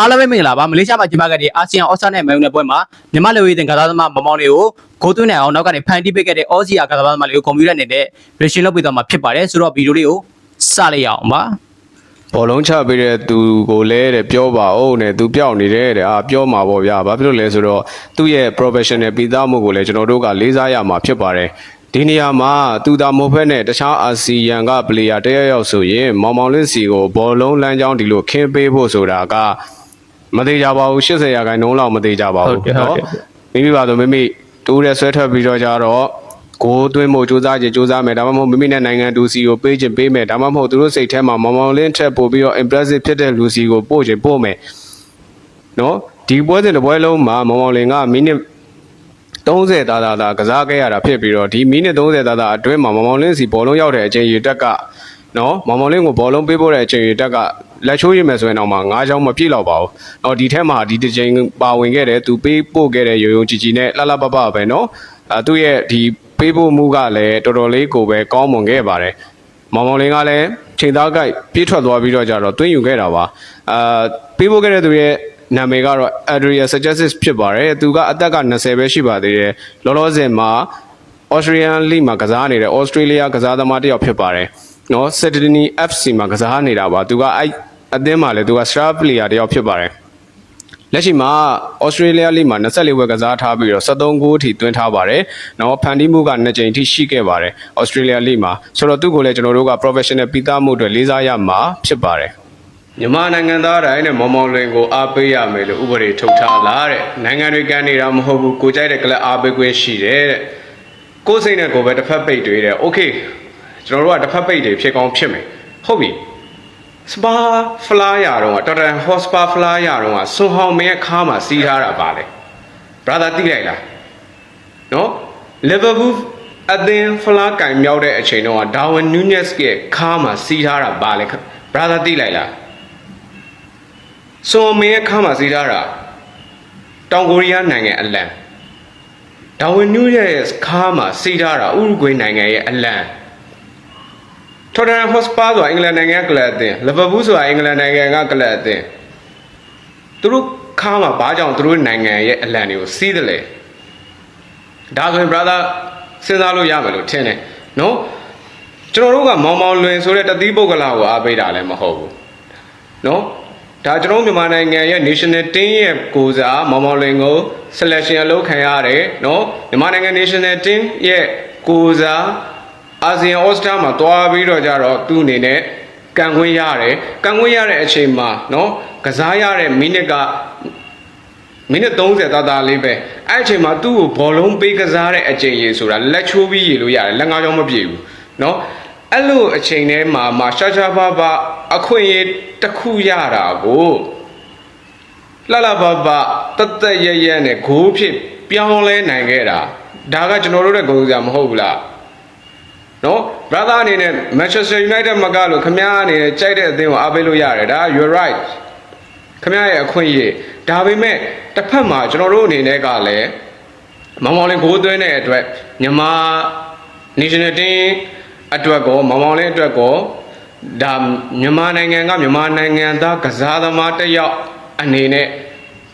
အားလုံးပဲမင်္ဂလာပါမလေးရှားမှာကျင်းပခဲ့တဲ့အာဆီယံအော့ဆာနဲ့မဲုံနယ်ပွဲမှာမြန်မာလူရေးတင်ကစားသမားမမောင်တွေကိုဂိုးသွင်းနိုင်အောင်နောက်ကနေဖန်တီးပေးခဲ့တဲ့အော်စီယာကစားသမားတွေကိုကွန်ပျူတာနဲ့တဲ့ရေရှင်လုပ်ပေးသွားမှာဖြစ်ပါတယ်ဆိုတော့ဗီဒီယိုလေးကိုစလိုက်ရအောင်ပါဘောလုံးချပေးတဲ့သူကိုလည်းတဲ့ပြောပါဦးနဲ့သူပြောက်နေတယ်တဲ့အာပြောမှာပေါ့ဗျာဘာဖြစ်လို့လဲဆိုတော့သူ့ရဲ့ professional ပြီးသားမှုကိုလည်းကျွန်တော်တို့ကလေးစားရမှာဖြစ်ပါတယ်ဒီနေရာမှာသူသာမဟုတ်ဘဲနဲ့တခြားအာဆီယံကပလေယာတယောက်ယောက်ဆိုရင်မောင်မောင်လင့်စီကိုဘောလုံးလမ်းကြောင်းဒီလိုခင်းပေးဖို့ဆိုတာက မသေးကြပါဘူး80ရာခိုင်နှုန်းလောက်မသေးကြပါဘူးမိမိပါဆိုမိမိတိုးရဲဆွဲထွက်ပြီးတော့ကြတော့ကိုယ်သွင်းဖို့စူးစမ်းကြစူးစမ်းမယ်ဒါမှမဟုတ်မိမိနဲ့နိုင်ငံတူစီကိုပေးခြင်းပေးမယ်ဒါမှမဟုတ်သူတို့စိတ်ထဲမှာမောင်မောင်လင်းထက်ပို့ပြီးတော့ impressive ဖြစ်တဲ့လူစီကိုပို့ခြင်းပို့မယ်နော်ဒီပွဲစဉ်တစ်ပွဲလုံးမှာမောင်မောင်လင်းကမိနစ်30တာတာတာကစားခဲ့ရတာဖြစ်ပြီးတော့ဒီမိနစ်30တာတာအတွင်းမှာမောင်မောင်လင်းစီဘောလုံးရောက်တဲ့အချိန်ရေတက်ကနော်မောင်မောင်လင်းကိုဘောလုံးပေးဖို့တဲ့အချိန်ရေတက်က လက်ချိုးရမယ်ဆိုရင်တော့မှ၅ချောင်းမပြည့်တော့ပါဘူး။အော်ဒီထဲမှာဒီတစ်ချိန်ပါဝင်ခဲ့တယ်သူပေးပို့ခဲ့တဲ့ရုံရုံကြည်ကြည်နဲ့လှလှပပပဲနော်။အဲသူ့ရဲ့ဒီပေးဖို့မှုကလည်းတော်တော်လေးကိုပဲကောင်းမွန်ခဲ့ပါတယ်။မောင်မောင်လင်းကလည်းချိန်သားကိုက်ပြေးထွက်သွားပြီးတော့ကြတော့တွင်းယူခဲ့တာပါ။အာပေးဖို့ခဲ့တဲ့သူရဲ့နာမည်ကတော့ Adria Suggestions ဖြစ်ပါတယ်။သူကအသက်က20ပဲရှိပါသေးတယ်။လောလောဆယ်မှာ Australian League မှာကစားနေတဲ့ Australia ကစားသမားတစ်ယောက်ဖြစ်ပါတယ်။နော် Sydney FC မှာကစားနေတာပါ။သူကအဲ့ အသင်းမှာလည်းသူက star player တစ်ယောက်ဖြစ်ပါတယ်။လက်ရှိမှာ Australia League မှာ24ဝက်ကစားထားပြီးတော့73ဂိုးအထိသွင်းထားပါတယ်။နော်ဖန်တီးမှုက2ကြိမ်အထိရှိခဲ့ပါတယ်။ Australia League မှာဆိုတော့သူ့ကိုလည်းကျွန်တော်တို့က professional ပြီးသားမှုအတွက်လေးစားရမှာဖြစ်ပါတယ်။မြန်မာနိုင်ငံသားတိုင်းနဲ့မောင်မောင်လွင်ကိုအားပေးရမယ်လို့ဥပဒေထုတ်ထားလားတဲ့။နိုင်ငံတွေကန်နေတာမဟုတ်ဘူးကိုကြိုက်တဲ့ကလပ်အားပေးခွင့်ရှိတယ်တဲ့။ကိုယ်စိတ်နဲ့ကိုယ်ပဲတစ်ဖက်ပိတ်တွေးတယ်။ Okay ကျွန်တော်တို့ကတစ်ဖက်ပိတ်တွေဖြစ်ကောင်းဖြစ်မယ်။ဟုတ်ပြီ။ စပါဖလားရတော့တော်တန်ဟော့စပါဖလားရတော့ဆွန်ဟောင်မင်းရဲ့ခါမှာစီးထားတာပါလေဘရာသာတိလိုက်လားနော်လီဗာပူးအသင်းဖလားကင်မြောက်တဲ့အချိန်တော့ဒါဝင်နူးညက်စ်ရဲ့ခါမှာစီးထားတာပါလေဘရာသာတိလိုက်လားဆွန်မင်းရဲ့ခါမှာစီးထားတာတောင်ကိုရီးယားနိုင်ငံအလံဒါဝင်နူးညက်ရဲ့ခါမှာစီးထားတာဥရုဂွေနိုင်ငံရဲ့အလံ ထော်တနမ်ဟော့စပါဆိုတာအင်္ဂလန်နိုင်ငံကကလပ်အသင်းလီဗာပူးဆိုတာအင်္ဂလန်နိုင်ငံကကလပ်အသင်းသူတို့ခါမှာဘာကြောင့်သူတို့နိုင်ငံရဲ့အလံတွေကိုစီးတယ်လဲဒါဆိုရင် brother စဉ်းစားလို့ရမယ်လို့ထင်တယ်နော်ကျွန်တော်တို့ကမောင်မောင်လွင်ဆိုတဲ့တသီးပုဂ္ဂလာကိုအားပေးတာလည်းမဟုတ်ဘူးနော်ဒါကျွန်တော်မြန်မာနိုင်ငံရဲ့ national team ရဲ့ကိုစားမောင်မောင်လွင်ကို selection အလုပ်ခံရတယ်နော်မြန်မာနိုင်ငံ national team ရဲ့ကိုစား အာဆီယံဩစတြေးလျမှာသွားပြီးတော့ကြတော့သူ့အနေနဲ့ကန်ခွင့်ရတယ်ကန်ခွင့်ရတဲ့အချိန်မှာနော်ကစားရတဲ့မိနစ်ကမိနစ်30သာသာလေးပဲအဲ့အချိန်မှာသူ့ကိုဘောလုံးပေးကစားတဲ့အချိန်ရေဆိုတာလက်ချိုးပြီးရေလို့ရတယ်လက်ငါးချောင်းမပြေဘူးနော်အဲ့လိုအချိန်ထဲမှာမှရှာရှာပါပါအခွင့်အရေးတစ်ခုရတာကိုလှလှပါပါတသက်ရရနဲ့ဂိုးဖြစ်ပြောင်းလဲနိုင်ခဲ့တာဒါကကျွန်တော်တို့ရဲ့ဂုဏ်စရာမဟုတ်ဘူးလား နော် brother အနေနဲ့ Manchester United မကလို့ခမ ्या အနေနဲ့ကြိုက်တဲ့အသင်းကိုအားပေးလို့ရတယ်ဒါ you're right ခမ ्या ရဲ့အခွင့်အရေးဒါပေမဲ့တစ်ဖက်မှာကျွန်တော်တို့အနေနဲ့ကလည်းမောင်မောင်လေးဂိုးသွင်းတဲ့အတွက်မြန်မာ national team အတွက်ကောမောင်မောင်လေးအတွက်ကောဒါမြန်မာနိုင်ငံကမြန်မာနိုင်ငံသားကစားသမားတစ်ယောက်အနေနဲ့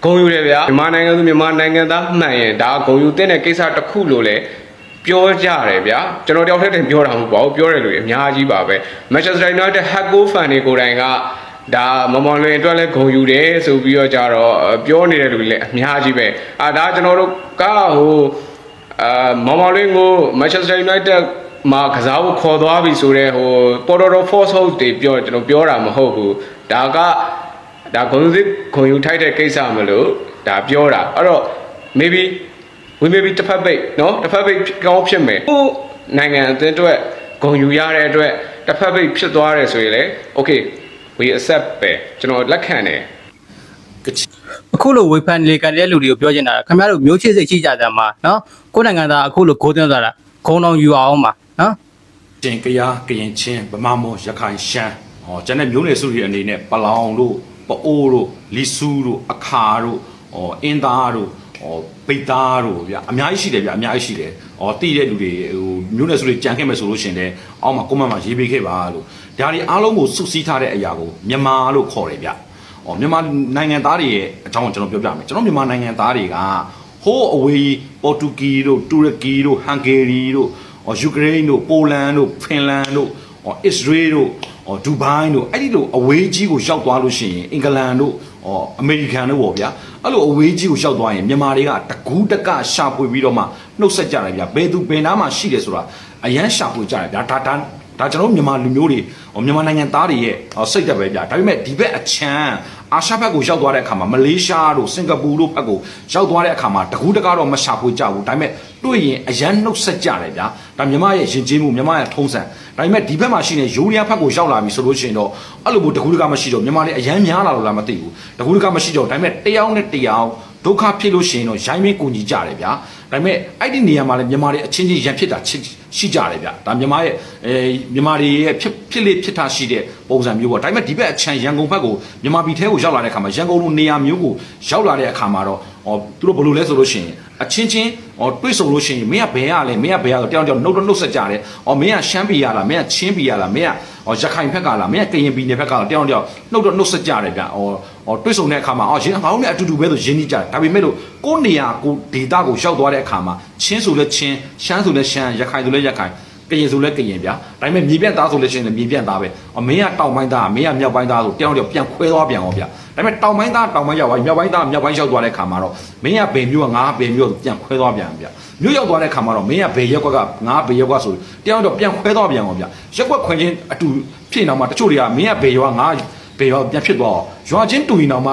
ဂုဏ်ယူတယ်ဗျာမြန်မာနိုင်ငံသူမြန်မာနိုင်ငံသားမှန်ရင်ဒါဂုဏ်ယူတဲ့ကိစ္စတစ်ခုလို့လေ ပြောကြတယ်ဗျာကျွန်တော်တယောက်တည်းတင်ပြောတာမဟုတ်ပါဘူးပြောတယ်လို့အများကြီးပါပဲ Manchester United Hacko fan တွေကိုယ်တိုင်ကဒါမမောင်လွင်အတွက်လည်းဂုဏ်ယူတယ်ဆိုပြီးတော့ကြတော့ပြောနေတဲ့လူတွေလည်းအများကြီးပဲအာဒါကျွန်တော်တို့ကဟိုအာမမောင်လွင်ကို Manchester United မှာကစားဖို့ခေါ်သွားပြီဆိုတော့ဟို Porto Force House တွေပြောကျွန်တော်ပြောတာမဟုတ်ဘူးဒါကဒါဂုဏ်စစ်ဂုဏ်ယူထိုက်တဲ့ကိစ္စမလို့ဒါပြောတာအဲ့တော့ maybe ဝင်ပေးပြီးတစ်ဖက်ပိတ်နော်တစ်ဖက်ပိတ်ကောင်းဖြစ်မယ်ဟိုနိုင်ငံအသင်းအတွက်ဂုံယူရတဲ့အတွက်တစ်ဖက်ပိတ်ဖြစ်သွားတယ်ဆိုရင်လေ okay we accept ပဲကျွန်တော်လက်ခံတယ်အခုလိုဝေဖန်လေကန်တဲ့လူတွေကိုပြောချင်တာခင်ဗျားတို့မျိုးချစ်စိတ်ရှိကြတာမှာနော်ကိုယ်နိုင်ငံသားအခုလိုခိုးသွင်းသွားတာဂုံတော်ယူအောင်ပါနော်တင်ကရားကရင်ချင်းဗမာမောရခိုင်ရှမ်းဟောကျန်တဲ့မျိုးနွယ်စုတွေအနေနဲ့ပလောင်တို့ပအိုးတို့လီဆူးတို့အခါတို့ဟောအင်းသားတို့ ဟောပိတ်သားတို့ဗျအများကြီးရှိတယ်ဗျအများကြီးရှိတယ်ဟောတိတဲ့လူတွေဟိုမျိုးနယ်စုတွေကြံခဲ့မယ်ဆိုလို့ရှင်တဲ့အောက်မှာကွန်မန့်မှာရေးပေးခဲ့ပါလို့ဒါတွေအားလုံးကိုစုစည်းထားတဲ့အရာကိုမြန်မာလို့ခေါ်တယ်ဗျဩဟောမြန်မာနိုင်ငံသားတွေရဲ့အကြောင်းကိုကျွန်တော်ပြောပြမယ်ကျွန်တော်မြန်မာနိုင်ငံသားတွေကဟိုးအဝေးပေါ်တူဂီတို့တူရကီတို့ဟန်ဂေရီတို့ဟောယူကရိန်းတို့ပိုလန်တို့ဖင်လန်တို့ဟောအစ္စရေးတို့ဟောဒူဘိုင်းတို့အဲ့ဒီလိုအဝေးကြီးကိုရောက်သွားလို့ရှိရင်အင်္ဂလန်တို့ ဟောအမေရိကန်တို့ပေါ့ဗျာအဲ့လိုအဝေးကြီးကိုရောက်သွားရင်မြန်မာတွေကတကူးတကရှာဖွေပြီးတော့မှနှုတ်ဆက်ကြတယ်ဗျာဘယ်သူဘယ်နားမှာရှိတယ်ဆိုတာအရန်ရှာဖွေကြတယ်ဗျာဒါဒါဒါကျွန်တော်တို့မြန်မာလူမျိုးတွေဟောမြန်မာနိုင်ငံသားတွေရဲ့ဟောစိတ်သက်ပဲဗျာဒါပေမဲ့ဒီဘက်အချမ်းအာရှဘက်ကိုရောက်သွားတဲ့အခါမှာမလေးရှားတို့စင်ကာပူတို့ဘက်ကိုရောက်သွားတဲ့အခါမှာတကူးတကတော့မရှာဖွေကြဘူးဒါပေမဲ့တွေ့ရင်အရန်နှုတ်ဆက်ကြတယ်ဗျာ ဒါမြန်မာရဲ့ယဉ်ကျေးမှုမြန်မာရဲ့ထုံးစံဒါပေမဲ့ဒီဘက်မှာရှိနေယူရီးယားဘက်ကိုရောက်လာပြီဆိုလို့ရှိရင်တော့အဲ့လိုမျိုးတကူးတကမရှိတော့မြန်မာတွေအရန်များလာလို့လားမသိဘူးတကူးတကမရှိတော့ဒါပေမဲ့တယောက်နဲ့တယောက်ဒုက္ခဖြစ်လို့ရှိရင်တော့ရိုင်းမင်းကူညီကြတယ်ဗျာဒါပေမဲ့အဲ့ဒီနေရာမှာလည်းမြန်မာတွေအချင်းချင်းရန်ဖြစ်တာချစ်ရှိကြတယ်ဗျဒါမြန်မာရဲ့အဲမြန်မာတွေရဲ့ဖြစ်ဖြစ်လေဖြစ်တာရှိတဲ့ပုံစံမျိုးပေါ့ဒါပေမဲ့ဒီဘက်အချမ်းရန်ကုန်ဘက်ကိုမြန်မာပြည်ထဲကိုရောက်လာတဲ့အခါမှာရန်ကုန်လိုနေရာမျိုးကိုရောက်လာတဲ့အခါမှာတော့ ဟောသူတို့ဘယ်လိုလဲဆိုလို့ရှိရင်အချင်းချင်းဟောတွေးဆုံလို့ရှိရင်မင်းကဘယ်ရလဲမင်းကဘယ်ရဆိုတယောက်တယောက်နှုတ်တော့နှုတ်ဆက်ကြတယ်ဟောမင်းကရှမ်းပြည်ရလားမင်းကချင်းပြည်ရလားမင်းကဟောရခိုင်ဘက်ကလားမင်းကကရင်ပြည်နယ်ဘက်ကလားတယောက်တယောက်နှုတ်တော့နှုတ်ဆက်ကြတယ်ဗျဟောဟောတွေးဆုံတဲ့အခါမှာအော်ရင်းငါတို့နဲ့အတူတူပဲဆိုရင်းနှီးကြတယ်ဒါပေမဲ့လို့ကိုယ်နေရာကိုဒေတာကိုရောက်သွားတဲ့အခါမှာချင်းဆိုလဲချင်းရှမ်းဆိုလဲရှမ်းရခိုင်ဆိုလဲရခိုင် ကရင်ဆိုလဲကရင်ဗျာဒါပေမဲ့မြေပြန့်သားဆိုလဲချင်းလည်းမြေပြန့်သားပဲအမင်းကတောင်ပိုင်းသားမင်းကမြောက်ပိုင်းသားဆိုတယောက်တယောက်ပြန်ခွဲသွားပြန်အောင်ဗျာဒါပေမဲ့တောင်ပိုင်းသားတောင်ပိုင်းရောက်သွားမြောက်ပိုင်းသားမြောက်ပိုင်းရောက်သွားတဲ့ခါမှာတော့မင်းကဘယ်မျိုးကငါကဘယ်မျိုးပြန်ခွဲသွားပြန်ဗျာမြို့ရောက်သွားတဲ့ခါမှာတော့မင်းကဘယ်ရက်ကွက်ကငါဘယ်ရက်ကွက်ဆိုတယောက်တော့ပြန်ခွဲသွားပြန်အောင်ဗျာရက်ကွက်ခွင်ချင်းအတူဖြစ်နေတော့မှတချို့တွေကမင်းကဘယ်ရွာငါဘယ်ရွာပြန်ဖြစ်သွားအောင်ရွာချင်းတူရင်တော့မှ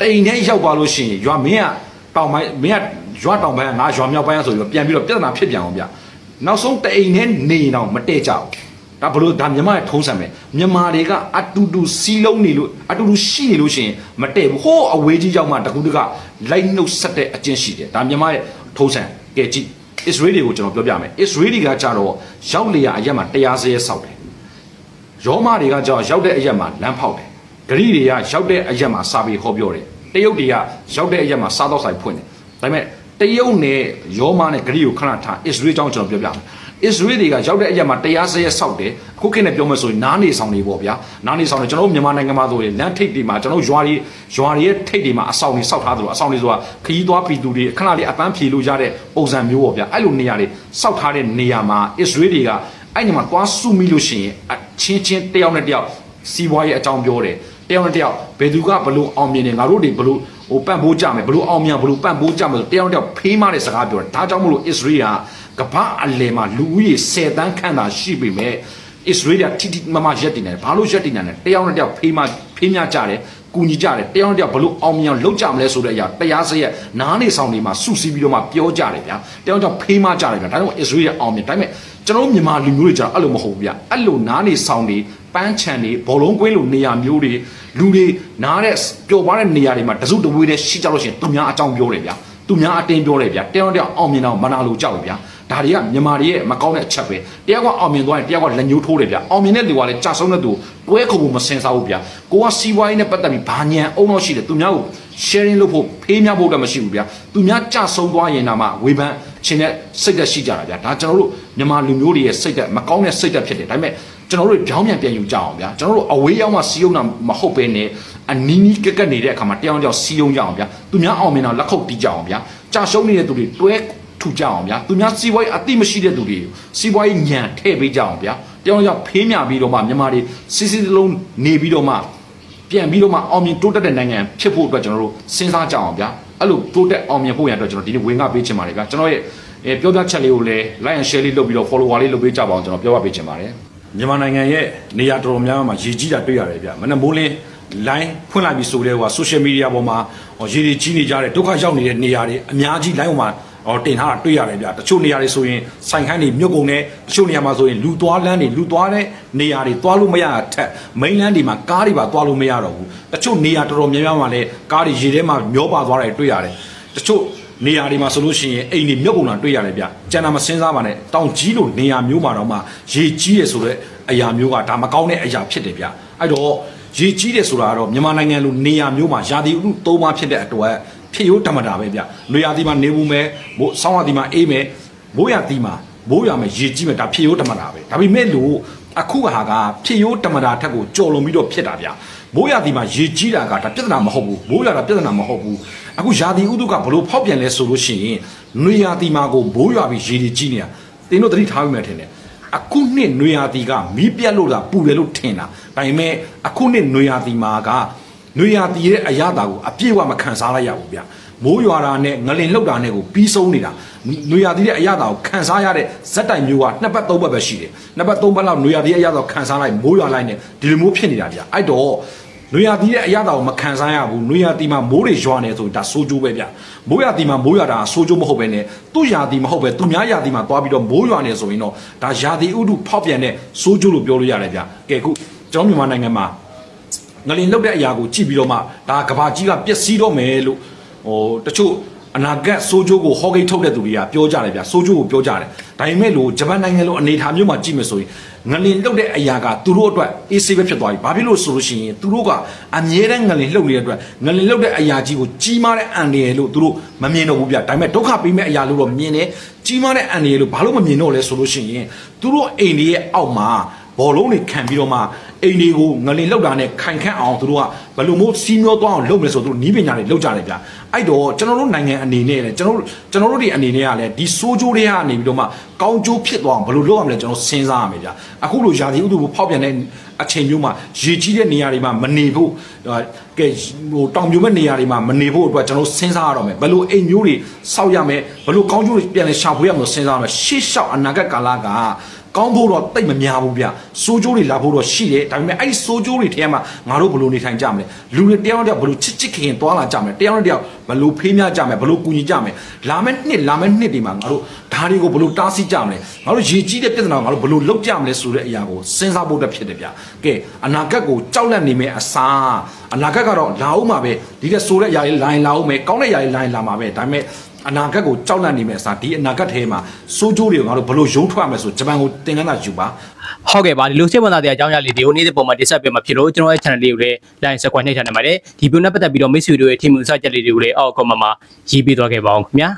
အိမ်ထဲရောက်သွားလို့ရှိရင်ရွာမင်းကတောင်ပိုင်းမင်းကရွာတောင်ပိုင်းကငါရွာမြောက်ပိုင်းဆိုပြီးတော့ပြန်ပြီးတော့ပြဿနာဖြစ်ပြန်အောင်ဗျာ နောက်ဆုံးတအိမ်နဲ့နေတော့မတည့်ကြဘူးဒါဘလို့ဒါမြန်မာရဲ့ထုံးစံပဲမြန်မာတွေကအတူတူစီလုံးနေလို့အတူတူရှိနေလို့ရှိရင်မတည့်ဘူးဟိုးအဝေးကြီးရောက်မှတကူတကလိုက်နှုတ်ဆက်တဲ့အကျင့်ရှိတယ်ဒါမြန်မာရဲ့ထုံးစံကဲကြည့်အစ္စရေးတွေကိုကျွန်တော်ပြောပြမယ်အစ္စရေးတွေကကြတော့ရောက်လေရအရက်မှာတရားစရဲဆောက်တယ်ရောမတွေကကြတော့ရောက်တဲ့အရက်မှာလမ်းဖောက်တယ်ဂရိတွေကရောက်တဲ့အရက်မှာစာပေဟောပြောတယ်တရုတ်တွေကရောက်တဲ့အရက်မှာစားတော့ဆိုင်ဖွင့်တယ်ဒါပေမဲ့ တရုတ်နဲ့ယောမနဲ့ဂရိကိုခဏထားအစ္စရေးအကြောင်းကျွန်တော်ပြောပြမယ်အစ္စရေးတွေကရောက်တဲ့အရက်မှာတရားစရဲဆောက်တယ်အခုခေတ်နဲ့ပြောမယ်ဆိုရင်နားနေဆောင်တွေပေါ့ဗျာနားနေဆောင်တွေကျွန်တော်တို့မြန်မာနိုင်ငံမှာဆိုရင်လမ်းထိပ်တွေမှာကျွန်တော်တို့ရွာတွေရွာတွေရဲ့ထိပ်တွေမှာအဆောင်တွေဆောက်ထားသလိုအဆောင်တွေဆိုတာခရီးသွားပြည်သူတွေခဏလေးအပန်းဖြေလို့ရတဲ့ပုံစံမျိုးပေါ့ဗျာအဲ့လိုနေရာတွေဆောက်ထားတဲ့နေရာမှာအစ္စရေးတွေကအဲ့ဒီမှာတွားစုမိလို့ရှိရင်အချင်းချင်းတယောက်နဲ့တယောက်စီးပွားရေးအကြောင်းပြောတယ်တယောက်နဲ့တယောက်ဘယ်သူကဘလို့အောင်မြင်နေငါတို့တွေဘလို့ ဟိုပန့်ပိုးကြမယ်ဘလို့အောင်မြင်ဘလို့ပန့်ပိုးကြမယ်ဆိုတယောက်နဲ့တယောက်ဖေးမတဲ့စကားပြောတယ်ဒါကြောင့်မလို့အစ္စရေးကကမ္ဘာအလယ်မှာလူဦးရေ10တန်းခန့်သာရှိပေမဲ့အစ္စရေးကတိတိမမရက်တည်နေတယ်ဘာလို့ရက်တည်နေလဲတယောက်နဲ့တယောက်ဖေးမဖေးမြကြတယ်ကူညီကြတယ်တယောက်နဲ့တယောက်ဘလို့အောင်မြင်အောင်လုပ်ကြမလဲဆိုတဲ့အရာတရားစရက်နားနေဆောင်တွေမှာစုစည်းပြီးတော့မှပြောကြတယ်ဗျာတယောက်တယောက်ဖေးမကြတယ်ဗျာဒါကြောင့်အစ္စရေးကအောင်မြင်ဒါပေမဲ့ကျွန်တော်တို့မြန်မာလူမျိုးတွေကျတော့အဲ့လိုမဟုတ်ဘူးဗျအဲ့လိုနားနေဆောင်တွေ ပန်းချန်တွေဘောလုံးကွင်းလိုနေရာမျိုးတွေလူတွေနားတဲ့ပျော်ပါတဲ့နေရာတွေမှာတစုတဝေးနဲ့ရှိကြလို့ရှိရင်သူများအကြောင်းပြောတယ်ဗျာသူများအတင်းပြောတယ်ဗျာတယောက်တယောက်အောင်မြင်တော့မနာလို့ကြောက်တယ်ဗျာဒါတွေကမြန်မာတွေရဲ့မကောင်းတဲ့အချက်ပဲတယောက်ကအောင်မြင်သွားရင်တယောက်ကလက်ညှိုးထိုးတယ်ဗျာအောင်မြင်တဲ့လူကလည်းကြာဆုံးတဲ့သူတွဲခုံဖို့မစင်စားဘူးဗျာကိုကစီးပွားရေးနဲ့ပတ်သက်ပြီးဘာညံအုံတော့ရှိတယ်သူများကို sharing လုပ်ဖို့ဖေးများဖို့တော့မရှိဘူးဗျာသူများကြာဆုံးသွားရင်တော့မှဝေဖန်ခြင်းနဲ့စိတ်သက်ရှိကြတာဗျာဒါကျွန်တော်တို့မြန်မာလူမျိုးတွေရဲ့စိတ်သက်မကောင်းတဲ့စိတ်သက်ဖြစ်တယ်ဒါပေမဲ့ ကျွန်တော်တို့ကြောင်းပြန်ပြန်ယူကြအောင်ဗျာကျွန်တော်တို့အဝေးရောက်မှစီးုံတာမဟုတ်ပဲနဲ့အနီးနီးကက်ကက်နေတဲ့အခါမှာတယောက်တစ်ယောက်စီးုံကြအောင်ဗျာသူများအောင်မြင်တော့လက်ခုပ်တီးကြအောင်ဗျာကြာရှုံးနေတဲ့သူတွေတွဲထူကြအောင်ဗျာသူများစီးပွားရေးအတိမရှိတဲ့သူတွေစီးပွားရေးညံထည့်ပေးကြအောင်ဗျာတယောက်တစ်ယောက်ဖေးမြပြီးတော့မှမြန်မာတွေစစ်စစ်လုံးနေပြီးတော့မှပြန်ပြီးတော့မှအောင်မြင်တိုးတက်တဲ့နိုင်ငံဖြစ်ဖို့အတွက်ကျွန်တော်တို့စဉ်းစားကြအောင်ဗျာအဲ့လိုတိုးတက်အောင်မြင်ဖို့ရန်အတွက်ကျွန်တော်ဒီနေ့ဝင်ငါပေးချင်ပါတယ်ဗျာကျွန်တော်ရဲ့အဲပြောပြချက်လေးကိုလည်း like and share လေးလုပ်ပြီးတော့ follower လေးလုပ်ပေးကြပါအောင်ကျွန်တော်ပြောပြပေးချင်ပါတယ် မြန်မာနိုင်ငံရဲ့နေရာတော်တော်များများမှာရေကြီးတာတွေ့ရတယ်ဗျာမနေ့မိုးလင်း line ဖွင့်လိုက်ပြီးဆိုတဲ့ဟို social media ပေါ်မှာဟိုရေတွေကြီးနေကြတဲ့ဒုက္ခရောက်နေတဲ့နေရာတွေအများကြီး line ပေါ်မှာဟောတင်ထားတာတွေ့ရတယ်ဗျာတချို့နေရာတွေဆိုရင်ဆိုင်ခန်းတွေမြုပ်ကုန်နေတချို့နေရာမှာဆိုရင်လူသွားလမ်းတွေလူသွားတဲ့နေရာတွေသွားလို့မရတာထက် main လမ်းတွေမှာကားတွေပါသွားလို့မရတော့ဘူးတချို့နေရာတော်တော်များများမှာလည်းကားတွေရေထဲမှာမျောပါသွားတယ်တွေ့ရတယ်တချို့ နေရာတွေမှာဆိုလို့ရှိရင်အိမ်တွေမြုပ်ကုန်တာတွေ့ရတယ်ဗျကျန်တာမစင်းစားပါနဲ့တောင်ကြီးလိုနေရာမျိုးမှာတော့မှရေကြီးရဆိုတဲ့အရာမျိုးကဒါမကောင်းတဲ့အရာဖြစ်တယ်ဗျအဲ့တော့ရေကြီးတယ်ဆိုတာကတော့မြန်မာနိုင်ငံလိုနေရာမျိုးမှာရာသီဥတုသုံးပါဖြစ်တဲ့အတွက်ဖြစ်ရိုးဓမ္မတာပဲဗျ။နေရာဒီမှာနေဘူးမယ်။မိုးဆောင်းရာဒီမှာအေးမယ်။မိုးရာဒီမှာမိုးရာမယ်ရေကြီးမယ်ဒါဖြစ်ရိုးဓမ္မတာပဲ။ဒါပေမဲ့လို့ အခုဟာကဖြစ်ရိုးဓမ္မတာထက်ကိုကြော်လွန်ပြီးတော့ဖြစ်တာဗျ။မိုးရာသီမှာရေကြီးတာကဒါပြဿနာမဟုတ်ဘူးမိုးရွာတာပြဿနာမဟုတ်ဘူးအခုရာသီဥတုကဘလို့ဖောက်ပြန်လဲဆိုလို့ရှိရင်နွေရာသီမှာကိုမိုးရွာပြီးရေတွေကြီးနေတာတင်းတို့သတိထားပြီးမှထင်တယ်အခုနှစ်နွေရာသီကမီးပြတ်လို့လားပူတယ်လို့ထင်တာဒါပေမဲ့အခုနှစ်နွေရာသီမှာကနွေရာသီရဲ့အရသာကိုအပြည့်အဝမခံစားလိုက်ရဘူးဗျ မိုးရွာတာနဲ့ငလင်လှုပ်တာနဲ့ကိုပြီးဆုံးနေတာနွေရာသီရဲ့အရသာကိုခံစားရတဲ့ဇက်တိုင်မျိုးကနှစ်ပတ်သုံးပတ်ပဲရှိတယ်နှစ်ပတ်သုံးပတ်လောက်နွေရာသီရဲ့အရသာကိုခံစားလိုက်မိုးရွာလိုက်နဲ့ဒီလိုမျိုးဖြစ်နေတာဗျအဲ့တော့နွေရာသီရဲ့အရသာကိုမခံစားရဘူးနွေရာသီမှာမိုးတွေရွာနေဆိုရင်ဒါစိုးကျိုးပဲဗျမိုးရာသီမှာမိုးရွာတာစိုးကျိုးမဟုတ်ပဲနဲ့သူ့ရာသီမဟုတ်ပဲသူများရာသီမှာသွားပြီးတော့မိုးရွာနေဆိုရင်တော့ဒါရာသီဥတုဖောက်ပြန်တဲ့စိုးကျိုးလို့ပြောလို့ရတယ်ဗျကဲခုကျွန်တော်မြန်မာနိုင်ငံမှာငလင်လောက်တဲ့အရာကိုကြည့်ပြီးတော့မှဒါကဘာကြီးကပျက်စီးတော့မယ်လို့ ဟိုတချို့အနာဂတ်စိုးကျိုးကိုဟောကိတ်ထုတ်တဲ့သူတွေကပြောကြတယ်ဗျစိုးကျိုးကိုပြောကြတယ်ဒါပေမဲ့လို့ဂျပန်နိုင်ငံလိုအနေအထားမျိုးမှာကြည့်မယ်ဆိုရင်ငလင်လှုပ်တဲ့အရာကသူတို့အတွက်အေးဆေးပဲဖြစ်သွားပြီဘာဖြစ်လို့ဆိုလို့ရှိရင်သူတို့ကအမြဲတမ်းငလင်လှုပ်နေတဲ့အတွက်ငလင်လှုပ်တဲ့အရာကြီးကိုကြီးမားတဲ့အန်ရယ်လို့သူတို့မမြင်တော့ဘူးဗျဒါပေမဲ့ဒုက္ခပေးမဲ့အရာလို့တော့မြင်တယ်ကြီးမားတဲ့အန်ရယ်လို့ဘာလို့မမြင်တော့လဲဆိုလို့ရှိရင်သူတို့အိမ်တွေရဲ့အောက်မှာဘောလုံးတွေခံပြီးတော့မှ အိမ်တွေကိုငလင်လောက်တာနဲ့ခိုင်ခန့်အောင်သူတို့ကဘယ်လိုမျိုးစီးမျောသွားအောင်လုပ်မယ်ဆိုသူတို့နီးပညာတွေလောက်ကြတယ်ဗျအဲ့တော့ကျွန်တော်တို့နိုင်ငံအနေနဲ့လည်းကျွန်တော်တို့ကျွန်တော်တို့ဒီအနေနဲ့ကလည်းဒီစိုးကျိုးတွေကနေပြီးတော့မှကောင်းကျိုးဖြစ်သွားအောင်ဘယ်လိုလုပ်ရမလဲကျွန်တော်စဉ်းစားရမယ်ဗျအခုလိုယာတိဥတုကိုဖောက်ပြန်တဲ့အချိန်မျိုးမှာရေကြီးတဲ့နေရာတွေမှာမနေဖို့ကဲဟိုတောင်ပြိုမဲ့နေရာတွေမှာမနေဖို့အတွက်ကျွန်တော်စဉ်းစားရတော့မယ်ဘယ်လိုအိမ်မျိုးတွေစောက်ရမယ်ဘယ်လိုကောင်းကျိုးတွေပြန်လဲရှာဖွေရမလို့စဉ်းစားရမယ်ရှေ့လျှောက်အနာဂတ်ကာလက ကောင်းဖို့တော့တိတ်မများဘူးဗျစိုးကျိုးတွေလာဖို့တော့ရှိတယ်ဒါပေမဲ့အဲ့ဒီစိုးကျိုးတွေထဲမှာငါတို့ဘယ်လိုနေထိုင်ကြမလဲလူတွေတယောက်နဲ့တယောက်ဘယ်လိုချစ်ချစ်ခင်ခင်သွားလာကြမလဲတယောက်နဲ့တယောက်ဘယ်လိုဖေးမြကြမလဲဘယ်လိုကူညီကြမလဲလာမယ့်နှစ်လာမယ့်နှစ်တွေမှာငါတို့ဓာတ်တွေကိုဘယ်လိုတားဆီးကြမလဲငါတို့ရေကြီးတဲ့ပြဿနာကိုငါတို့ဘယ်လိုလုပ်ကြမလဲဆိုတဲ့အရာကိုစဉ်းစားဖို့တက်ဖြစ်တယ်ဗျကဲအနာဂတ်ကိုကြောက်လန့်နေမယ့်အစားအနာဂတ်ကတော့လာအောင်မှာပဲဒီတဲ့ဆိုတဲ့အရာလေးလိုင်းလာအောင်မယ်ကောင်းတဲ့အရာလေးလိုင်းလာမှာပဲဒါပေမဲ့ အနာဂတ်ကိုကြောက်လန့်နေမယ့်အစားဒီအနာဂတ်ထဲမှာစိုးကျိုးတွေကိုငါတို့ဘယ်လိုရုံးထွက်ရမလဲဆိုဂျပန်ကိုသင်ခန်းစာယူပါဟုတ်ကဲ့ပါဒီလိုစိတ်ဝင်စားတဲ့အကြောင်းအရာလေးတွေကိုနေ့စဉ်ပုံမှာတင်ဆက်ပေးမှာဖြစ်လို့ကျွန်တော်ရဲ့ channel လေးကိုလည်း like subscribe နှိပ်ထားနိုင်ပါတယ်ဒီ video နဲ့ပတ်သက်ပြီးတော့မိတ်ဆွေတို့ရဲ့ team စချက်လေးတွေကိုလည်းအောက် comment မှာရေးပေးသွားခဲ့ပါအောင်ခင်ဗျာ